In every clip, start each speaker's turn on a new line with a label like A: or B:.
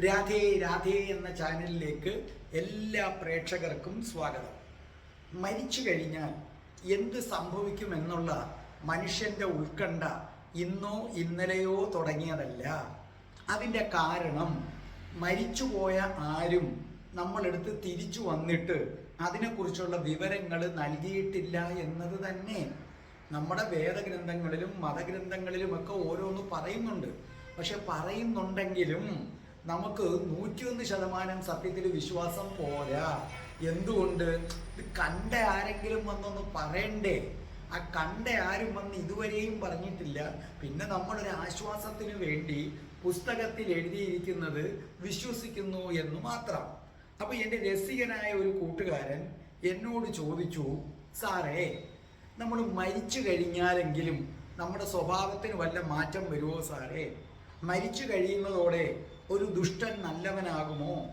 A: രാധേ രാധേ എന്ന ചാനലിലേക്ക് എല്ലാ പ്രേക്ഷകർക്കും സ്വാഗതം. മരിച്ചു കഴിഞ്ഞാൽ എന്ത് സംഭവിക്കുമെന്നുള്ള മനുഷ്യന്റെ ഉത്കണ്ഠ ഇന്നോ ഇന്നലെയോ തുടങ്ങിയതല്ല. അതിന്റെ കാരണം മരിച്ചുപോയ ആരും നമ്മളെടുത്ത് തിരിച്ചു വന്നിട്ട് അതിനെക്കുറിച്ചുള്ള വിവരങ്ങൾ നൽകിയിട്ടില്ല എന്നത് തന്നെ നമ്മുടെ വേദഗ്രന്ഥങ്ങളിലും മതഗ്രന്ഥങ്ങളിലുമൊക്കെ ഓരോന്ന് പറയുന്നുണ്ട്. പക്ഷെ പറയുന്നുണ്ടെങ്കിലും നമുക്ക് നൂറ്റിയൊന്ന് ശതമാനം സത്യത്തിൽ വിശ്വാസം പോരാ. എന്തുകൊണ്ട്? ഇത് കണ്ട ആരെങ്കിലും വന്നൊന്ന് പറയണ്ടേ? ആ കണ്ട ആരും വന്ന് ഇതുവരെയും പറഞ്ഞിട്ടില്ല. പിന്നെ നമ്മളൊരു ആശ്വാസത്തിന് വേണ്ടി പുസ്തകത്തിൽ എഴുതിയിരിക്കുന്നത് വിശ്വസിക്കുന്നു എന്ന് മാത്രം. അപ്പൊ എന്റെ രസികനായ ഒരു കൂട്ടുകാരൻ എന്നോട് ചോദിച്ചു സാറേ നമ്മൾ മരിച്ചു കഴിഞ്ഞാലെങ്കിലും നമ്മുടെ സ്വഭാവത്തിന് വല്ല മാറ്റം വരുമോ സാറേ? മരിച്ചു കഴിയുന്നതോടെ ഒരു ദുഷ്ടൻ നല്ലവനാകുമോ?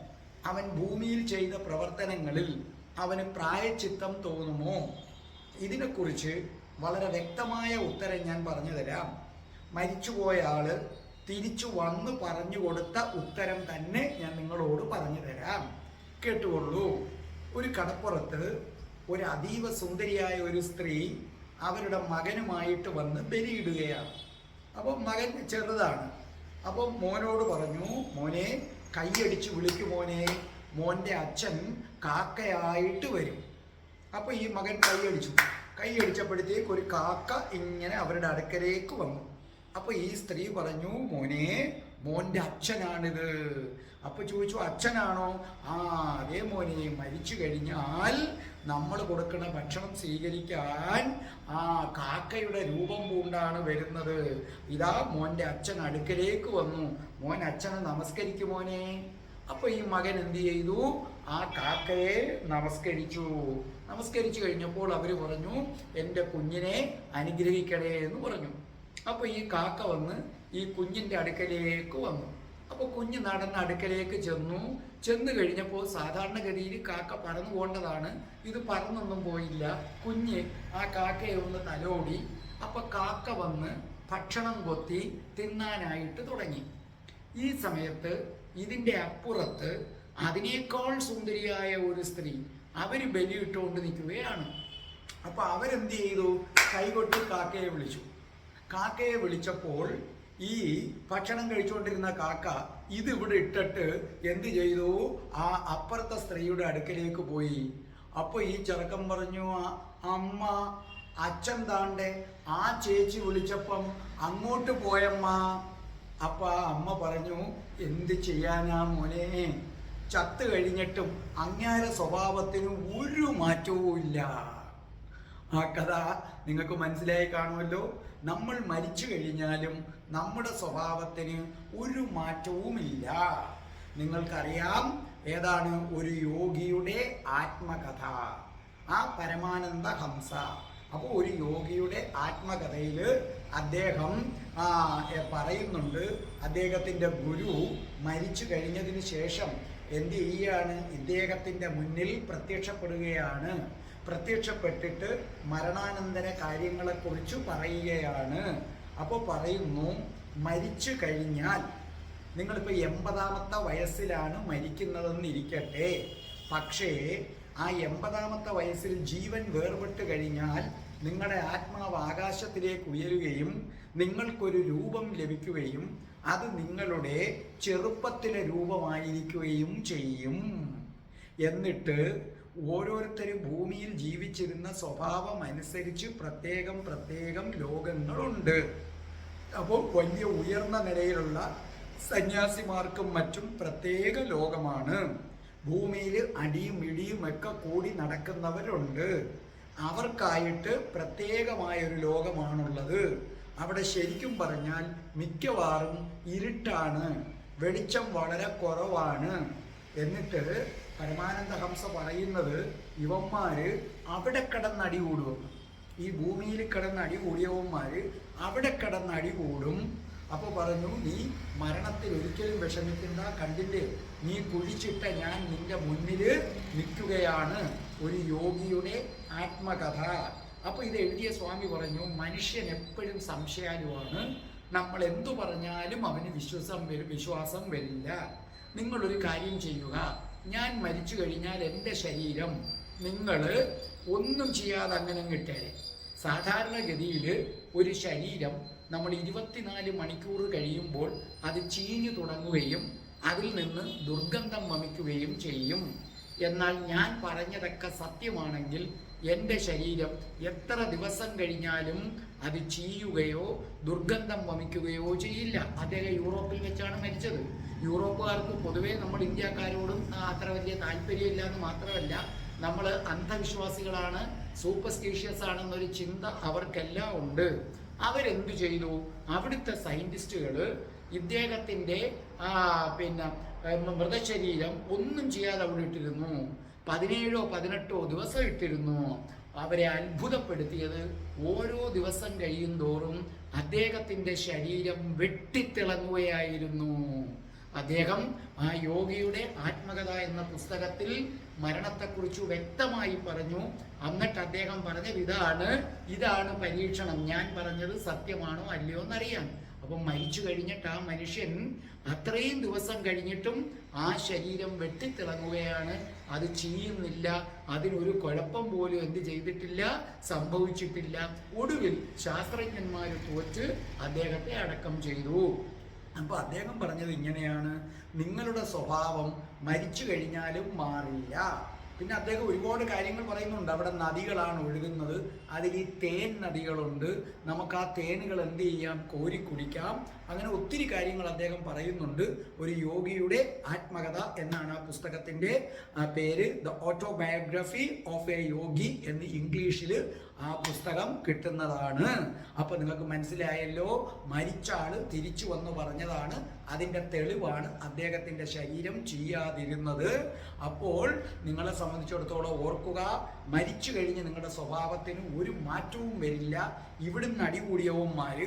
A: അവൻ ഭൂമിയിൽ ചെയ്ത പ്രവർത്തനങ്ങളിൽ അവന് പ്രായച്ചിത്തം തോന്നുമോ? ഇതിനെക്കുറിച്ച് വളരെ വ്യക്തമായ ഉത്തരം ഞാൻ പറഞ്ഞു തരാം. മരിച്ചുപോയ ആൾ തിരിച്ചു വന്ന് പറഞ്ഞു കൊടുത്ത ഉത്തരം തന്നെ ഞാൻ നിങ്ങളോട് പറഞ്ഞു തരാം. കേട്ടുകൊള്ളൂ. ഒരു കടപ്പുറത്ത് ഒരു അതീവ സുന്ദരിയായ ഒരു സ്ത്രീ അവരുടെ മകനുമായിട്ട് വന്ന് ബലിയിടുകയാണ്. അപ്പോൾ മകൻ ചെറുതാണ്. അപ്പോൾ മോനോട് പറഞ്ഞു മോനെ കൈയടിച്ച് വിളിക്കു മോനെ. മോന്റെ അച്ഛൻ കാക്കയായിട്ട് വരും. അപ്പോൾ ഈ മകൻ കൈയടിച്ചു. കൈയടിച്ചപ്പോഴത്തേക്ക് ഒരു കാക്ക ഇങ്ങനെ അവരുടെ അടുക്കലേക്ക് വന്നു. അപ്പോൾ ഈ സ്ത്രീ പറഞ്ഞു മോനെ മോന്റെ അച്ഛനാണിത്. അപ്പോൾ ചോദിച്ചു അച്ഛനാണോ? ആ അതേ മോനെ മരിച്ചു കഴിഞ്ഞാൽ നമ്മൾ കൊടുക്കുന്ന ഭക്ഷണം സ്വീകരിക്കാൻ ആ കാക്കയുടെ രൂപം പൂണ്ടാണ് വരുന്നത്. ഇതാ മോന്റെ അച്ഛൻ അടുക്കലേക്ക് വന്നു. മോൻ അച്ഛനെ നമസ്കരിക്കും മോനെ. അപ്പൊ ഈ മകൻ എന്ത് ചെയ്തു? ആ കാക്കയെ നമസ്കരിച്ചു. നമസ്കരിച്ചു കഴിഞ്ഞപ്പോൾ അവർ പറഞ്ഞു എന്റെ കുഞ്ഞിനെ അനുഗ്രഹിക്കണേ എന്ന് പറഞ്ഞു. അപ്പൊ ഈ കാക്ക വന്ന് ഈ കുഞ്ഞിന്റെ അടുക്കലേക്ക് വന്നു. അപ്പൊ കുഞ്ഞ് നടന്ന അടുക്കലേക്ക് ചെന്നു. ചെന്ന് കഴിഞ്ഞപ്പോൾ സാധാരണഗതിയിൽ കാക്ക പറന്നു പോകേണ്ടതാണ്. ഇത് പറന്നൊന്നും പോയില്ല. കുഞ്ഞ് ആ കാക്കയെ ഒന്ന് തലോടി. അപ്പൊ കാക്ക വന്ന് ഭക്ഷണം കൊത്തി തിന്നാനായിട്ട് തുടങ്ങി. ഈ സമയത്ത് ഇതിന്റെ അപ്പുറത്ത് അതിനേക്കാൾ സുന്ദരിയായ ഒരു സ്ത്രീ അവർ ബലിയിട്ടുകൊണ്ട് നിൽക്കുകയാണ്. അപ്പൊ അവരെന്ത് ചെയ്തു? കൈകൊട്ടി കാക്കയെ വിളിച്ചു. കാക്കയെ വിളിച്ചപ്പോൾ ഈ ഭക്ഷണം കഴിച്ചുകൊണ്ടിരുന്ന കാക്ക ഇത് ഇവിടെ ഇട്ടിട്ട് എന്ത് ചെയ്തു? ആ അപ്പുറത്തെ സ്ത്രീയുടെ അടുക്കലേക്ക് പോയി. അപ്പോൾ ഈ ചെറുക്കം പറഞ്ഞു "ആ- അമ്മ അച്ഛൻ താണ്ടെ ആ ചേച്ചി വിളിച്ചപ്പം അങ്ങോട്ട് പോയമ്മ. അപ്പം ആ അമ്മ പറഞ്ഞു എന്ത് ചെയ്യാനാ മോനെ? ചത്തു കഴിഞ്ഞിട്ടും അങ്ങാര സ്വഭാവത്തിന് ഒരു മാറ്റവും ഇല്ല ആ കഥ നിങ്ങൾക്ക് മനസ്സിലായി കാണുമല്ലോ. നമ്മൾ മരിച്ചു കഴിഞ്ഞാലും നമ്മുടെ സ്വഭാവത്തിന് ഒരു മാറ്റവുമില്ല. നിങ്ങൾക്കറിയാം ഏതാണ് ഒരു യോഗിയുടെ ആത്മകഥ. ആ പരമാനന്ദ ഹംസ. അപ്പോൾ ഒരു യോഗിയുടെ ആത്മകഥയിൽ അദ്ദേഹം പറയുന്നുണ്ട്. അദ്ദേഹത്തിന്റെ ഗുരു മരിച്ചു കഴിഞ്ഞതിന് ശേഷം എന്ത് ചെയ്യുകയാണ് ഇദ്ദേഹത്തിന്റെ മുന്നിൽ പ്രത്യക്ഷപ്പെടുകയാണ്. പ്രത്യക്ഷപ്പെട്ടിട്ട് മരണാനന്തര കാര്യങ്ങളെക്കുറിച്ച് പറയുകയാണ്. അപ്പോൾ പറയുന്നു മരിച്ചു കഴിഞ്ഞാൽ നിങ്ങളിപ്പോൾ എൺപതാമത്തെ വയസ്സിലാണ് മരിക്കുന്നതെന്നിരിക്കട്ടെ. പക്ഷേ ആ എൺപതാമത്തെ വയസ്സിൽ ജീവൻ വേർപെട്ട് കഴിഞ്ഞാൽ നിങ്ങളുടെ ആത്മാവ് ആകാശത്തിലേക്ക് ഉയരുകയും നിങ്ങൾക്കൊരു രൂപം ലഭിക്കുകയും അത് നിങ്ങളുടെ ചെറുപ്പത്തിലെ രൂപമായിരിക്കുകയും ചെയ്യും. എന്നിട്ട് ഓരോരുത്തരും ഭൂമിയിൽ ജീവിച്ചിരുന്ന സ്വഭാവം അനുസരിച്ച് പ്രത്യേകം പ്രത്യേകം ലോകങ്ങളുണ്ട്. അപ്പോൾ വലിയ ഉയർന്ന നിലയിലുള്ള സന്യാസിമാർക്കും മറ്റും പ്രത്യേക ലോകമാണ്. ഭൂമിയിൽ അടിയും ഇടിയും ഒക്കെ കൂടി നടക്കുന്നവരുണ്ട്. അവർക്കായിട്ട് പ്രത്യേകമായൊരു ലോകമാണുള്ളത്. അവിടെ ശരിക്കും പറഞ്ഞാൽ മിക്കവാറും ഇരുട്ടാണ്. വെളിച്ചം വളരെ കുറവാണ്. എന്നിട്ട് പരമാനന്ദ ഹംസ പറയുന്നത് ഇവന്മാര് അവിടെ കിടന്ന് അടി കൂടുമെന്ന് ഈ ഭൂമിയിൽ കിടന്ന് അടി കൂടിയവന്മാര് അവിടെ കിടന്ന് അടി കൂടും. അപ്പോൾ പറഞ്ഞു നീ മരണത്തിൽ ഒരിക്കലും വിഷമിക്കുന്ന കണ്ടില്ലേ? നീ കുഴിച്ചിട്ട ഞാൻ നിന്റെ മുന്നിൽ നിൽക്കുകയാണ്. ഒരു യോഗിയുടെ ആത്മകഥ. അപ്പോൾ ഇത് എഴുതിയ സ്വാമി പറഞ്ഞു മനുഷ്യൻ എപ്പോഴും സംശയാലുവാണ്. നമ്മൾ എന്തു പറഞ്ഞാലും അവന് വിശ്വാസം വിശ്വാസം വരില്ല. നിങ്ങളൊരു കാര്യം ചെയ്യുക. ഞാൻ മരിച്ചു കഴിഞ്ഞാൽ എന്റെ ശരീരം നിങ്ങൾ ഒന്നും ചെയ്യാതെ അങ്ങനെ കിട്ടേരെ സാധാരണഗതിയിൽ ഒരു ശരീരം നമ്മൾ ഇരുപത്തിനാല് മണിക്കൂർ കഴിയുമ്പോൾ അത് ചീഞ്ഞു തുടങ്ങുകയും അതിൽ നിന്ന് ദുർഗന്ധം വമിക്കുകയും ചെയ്യും. എന്നാൽ ഞാൻ പറഞ്ഞതൊക്കെ സത്യമാണെങ്കിൽ എന്റെ ശരീരം എത്ര ദിവസം കഴിഞ്ഞാലും അത് ചീയുകയോ ദുർഗന്ധം വമിക്കുകയോ ചെയ്യില്ല. അദ്ദേഹം യൂറോപ്പിൽ വെച്ചാണ് മരിച്ചത്. യൂറോപ്പുകാർക്ക് പൊതുവേ നമ്മൾ ഇന്ത്യക്കാരോടും അത്ര വലിയ താല്പര്യമില്ല എന്ന് മാത്രമല്ല നമ്മൾ അന്ധവിശ്വാസികളാണ് സൂപ്പർസ്റ്റീഷ്യസ് ആണെന്നൊരു ചിന്ത അവർക്കെല്ലാം ഉണ്ട്. അവരെന്തു ചെയ്തു? അവിടുത്തെ സയന്റിസ്റ്റുകൾ ഇദ്ദേഹത്തിന്റെ പിന്നെ മൃതശരീരം ഒന്നും ചെയ്യാതെ അവിടെ ഇട്ടിരുന്നു. പതിനേഴോ പതിനെട്ടോ ദിവസം ഇട്ടിരുന്നു അവരെ അത്ഭുതപ്പെടുത്തിയത്. ഓരോ ദിവസം കഴിയും തോറും അദ്ദേഹത്തിന്റെ ശരീരം വെട്ടിത്തിളങ്ങുകയായിരുന്നു. അദ്ദേഹം ആ യോഗിയുടെ ആത്മകഥ എന്ന പുസ്തകത്തിൽ മരണത്തെക്കുറിച്ച് വ്യക്തമായി പറഞ്ഞു. എന്നിട്ട് അദ്ദേഹം പറഞ്ഞത് ഇതാണ്. ഇതാണ് പരീക്ഷണം. ഞാൻ പറഞ്ഞത് സത്യമാണോ അല്ലയോ എന്നറിയാൻ. അപ്പം മരിച്ചു കഴിഞ്ഞിട്ട് ആ മനുഷ്യൻ അത്രയും ദിവസം കഴിഞ്ഞിട്ടും ആ ശരീരം വെട്ടിത്തിളങ്ങുകയാണ്. അത് ചെയ്യുന്നില്ല. അതിനൊരു കുഴപ്പം പോലും എന്ത് ചെയ്തിട്ടില്ല സംഭവിച്ചിട്ടില്ല. ഒടുവിൽ ശാസ്ത്രജ്ഞന്മാർ തോറ്റ് അദ്ദേഹത്തെ അടക്കം ചെയ്തു. അപ്പോൾ അദ്ദേഹം പറഞ്ഞത് ഇങ്ങനെയാണ്. നിങ്ങളുടെ സ്വഭാവം മരിച്ചു കഴിഞ്ഞാലും മാറില്ല. പിന്നെ അദ്ദേഹം ഒരുപാട് കാര്യങ്ങൾ പറയുന്നുണ്ട്. അവിടെ നദികളാണ് ഒഴുകുന്നത്. അതിൽ ഈ തേൻ നദികളുണ്ട്. നമുക്ക് ആ തേനുകൾ എന്ത് ചെയ്യാം? കോരി കുടിക്കാം. അങ്ങനെ ഒത്തിരി കാര്യങ്ങൾ അദ്ദേഹം പറയുന്നുണ്ട്. ഒരു യോഗിയുടെ ആത്മകഥ എന്നാണ് ആ പുസ്തകത്തിന്റെ പേര്. The autobiography of a yogi എന്ന് ഇംഗ്ലീഷിൽ ആ പുസ്തകം കിട്ടുന്നതാണ്. അപ്പൊ നിങ്ങൾക്ക് മനസ്സിലായല്ലോ മരിച്ച ആൾ തിരിച്ചു വന്ന് പറഞ്ഞതാണ്. അതിന്റെ തെളിവാണ് അദ്ദേഹത്തിന്റെ ശരീരം ചെയ്യാതിരുന്നത്. അപ്പോൾ നിങ്ങളെ സംബന്ധിച്ചിടത്തോളം ഓർക്കുക മരിച്ചു കഴിഞ്ഞ് നിങ്ങളുടെ സ്വഭാവത്തിന് ഒരു മാറ്റവും വരില്ല. ഇവിടുന്ന് അടികൂടിയവന്മാർ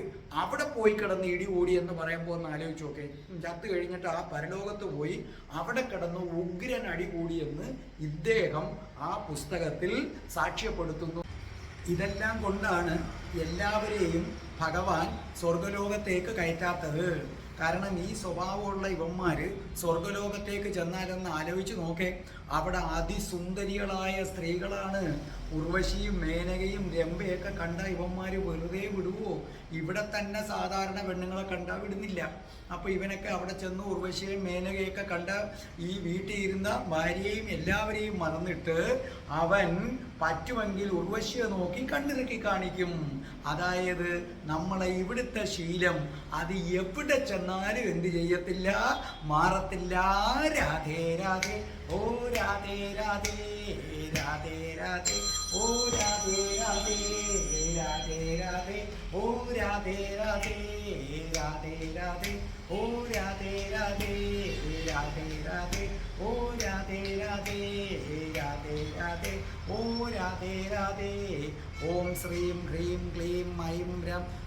A: അവിടെ പോയി കിടന്ന് ഇടികൂടി എന്ന് പറയുമ്പോൾ ഒന്ന് ആലോചിച്ച് നോക്കേ. ചത്ത് കഴിഞ്ഞിട്ട് ആ പരലോകത്ത് പോയി അവിടെ കിടന്ന് ഉഗ്രൻ അടികൂടിയെന്ന് ഇദ്ദേഹം ആ പുസ്തകത്തിൽ സാക്ഷ്യപ്പെടുത്തുന്നു. ഇതെല്ലാം കൊണ്ടാണ് എല്ലാവരെയും ഭഗവാൻ സ്വർഗലോകത്തേക്ക് കയറ്റാത്തത്. കാരണം ഈ സ്വഭാവമുള്ള ഇവന്മാര് സ്വർഗലോകത്തേക്ക് ചെന്നാലെന്ന് ആലോചിച്ച് നോക്കേ. അവിടെ അതിസുന്ദരികളായ സ്ത്രീകളാണ്. ഉർവശിയും മേനകയും രംഭയൊക്കെ കണ്ട ഇവന്മാര് വെറുതെ വിടുവോ? ഇവിടെ തന്നെ സാധാരണ പെണ്ണുങ്ങളെ കണ്ടാ വിടുന്നില്ല. അപ്പൊ ഇവനൊക്കെ അവിടെ ചെന്ന് ഉർവശിയും മേനകയൊക്കെ കണ്ട ഈ വീട്ടിൽ ഇരുന്ന ഭാര്യയെയും എല്ലാവരെയും മറന്നിട്ട് അവൻ പറ്റുമെങ്കിൽ ഉർവശിയെ നോക്കി കണ്ണിറുക്കി കാണിക്കും. അതായത് നമ്മളെ ഇവിടുത്തെ ശീലം അത് എവിടെ ചെന്നാലും എന്ത് ചെയ്യത്തില്ല മാറത്തില്ല രാധേ രാധേ ഓ രാധേ രാധേ രാധേ രാധേ ഓ രാധേ രാധേ രാധേ രാധേ ഓ രാധേ രാധേ രാധേ രാധേ ഓ രാധേ രാധേ രാധേ രാധേ ഓ രാധേ രാധേ രാധേ രാധേ ഓ രാധേ രാധേ ഓം ശ്രീം ഹ്രീം ക്ലീം ഐം രം